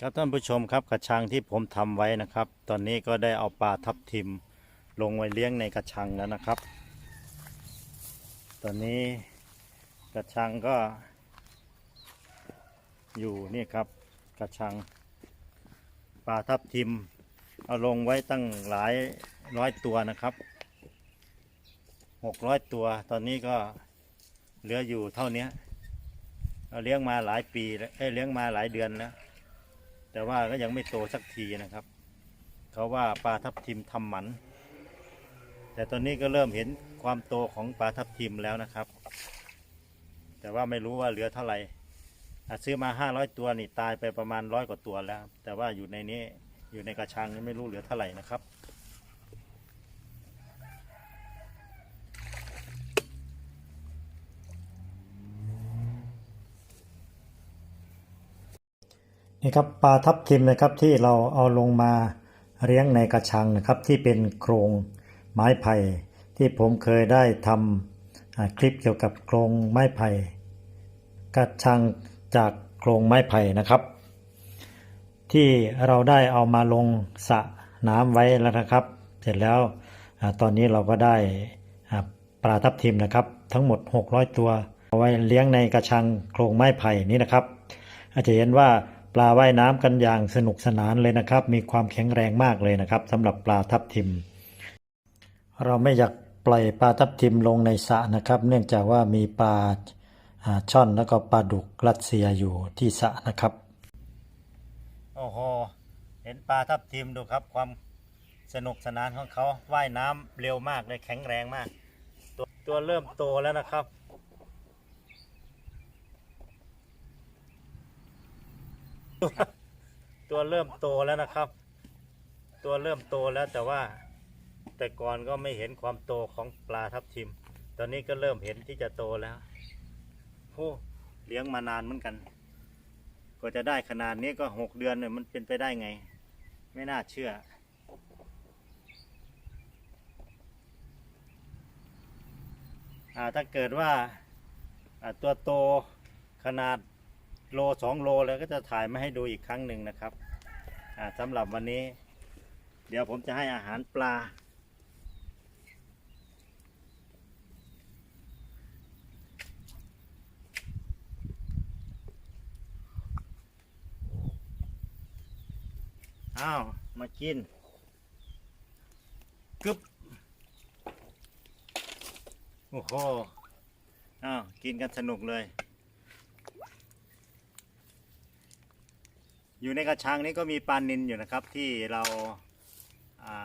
ครับท่านผู้ชมครับกระชังที่ผมทำไว้นะครับ ตอนนี้ก็ได้เอาปลาทับทิมลงไว้เลี้ยงในกระชังแล้วนะครับ ตอนนี้กระชังก็ อยู่นี่ครับกระชังปลาทับทิม เอาลงไว้ตั้งหลายร้อยตัวนะครับหกร้อยตัว ตอนนี้ก็เหลืออยู่เท่านี้เราเลี้ยงมาหลายปีแล้วเอ้ยเลี้ยงมาหลายเดือนแล้ว แต่ว่าก็ยังไม่โตสักทีนะครับ เขาว่าปลาทับทิมทำหมัน แต่ตอนนี้ก็เริ่มเห็นความโตของปลาทับทิมแล้วนะครับ แต่ว่าไม่รู้ว่าเหลือเท่าไหร่ซื้อมา 500 ตัวนี่ตายไปประมาณร้อยกว่าตัวแล้ว แต่ว่าอยู่ในนี้อยู่ในกระชังนี่ไม่รู้เหลือเท่าไหร่นะครับ นี่ครับปลาทับทิมนะครับที่เราเอาลงมาเลี้ยงในกระชังนะครับที่เป็นโครงไม้ไผ่ที่ผมเคยได้ทำคลิปเกี่ยวกับโครงไม้ไผ่กระชังจากโครงไม้ไผ่นะครับ ที่เราได้เอามาลงสระน้ำไว้แล้วนะครับ เสร็จแล้วอตอนนี้เราก็ได้ปลาทับทิมนะครับ ทั้งหมด 600 ตัวเอาไว้เลี้ยงในกระชังโครงไม้ไผ่นี้นะครับ อาจจะเห็นว่า ปลาว่ายน้ำกันอย่างสนุกสนานเลยนะครับ มีความแข็งแรงมากเลยนะครับสำหรับปลาทับทิม เราไม่อยากปล่อยปลาทับทิมลงในสระนะครับ เนื่องจากว่ามีปลาช่อนแล้วก็ปลาดุกรัสเซียอยู่ที่สระนะครับโอ้โหเห็นปลาทับทิมดูครับ ความสนุกสนานของเขาว่ายน้ำเร็วมากเลยแข็งแรงมาก ตัวตัวเริ่มโตแล้วนะครับ ตัวตัวเริ่มโตแล้วนะครับ ตัวเริ่มโตแล้วแต่ว่า แต่ก่อนก็ไม่เห็นความโตของปลาทับทิม ตอนนี้ก็เริ่มเห็นที่จะโตแล้วโอ้เลี้ยงมานานเหมือนกันกว่าจะได้ขนาดนี้ก็หกเดือนเนี่ยมันเป็นไปได้ไง ไม่น่าเชื่อถ้าเกิดว่าตัวโตขนาด โลสองโลแล้วก็จะถ่ายมาให้ดูอีกครั้งหนึ่งนะครับสำหรับวันนี้ เดี๋ยวผมจะให้อาหารปลา อ้าว มากินกึบโอ้โห อ้าว กินกันสนุกเลย อยู่ในกระชังนี้ก็มีปลานินอยู่นะครับที่เราอา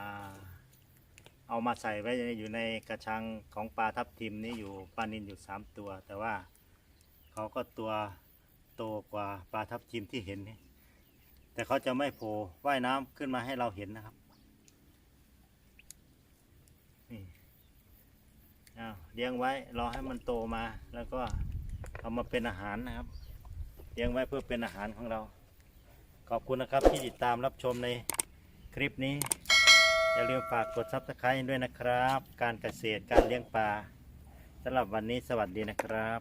เอามาใส่ไว้อยู่ในกระชังของปลาทับทิมนี้อยู่ปลานินอยู่สามตัว แต่ว่าเขาก็ตัวโตกว่าปลาทับทิมที่เห็นนี่แต่เขาจะไม่โผล่ว่ายน้ำขึ้นมาให้เราเห็นนะครับนี่อ้าวเลี้ยงไว้รอให้มันโตมาแล้วก็เอามาเป็นอาหารนะครับเลี้ยงไว้เพื่อเป็นอาหารของเรา ขอบคุณนะครับที่ติดตามรับชมในคลิปนี้ อย่าลืมฝากกดซับสไคร b e ด้วยนะครับ การเกษตรการเลี้ยงปลาสำหรับวันนี้สวัสดีนะครับ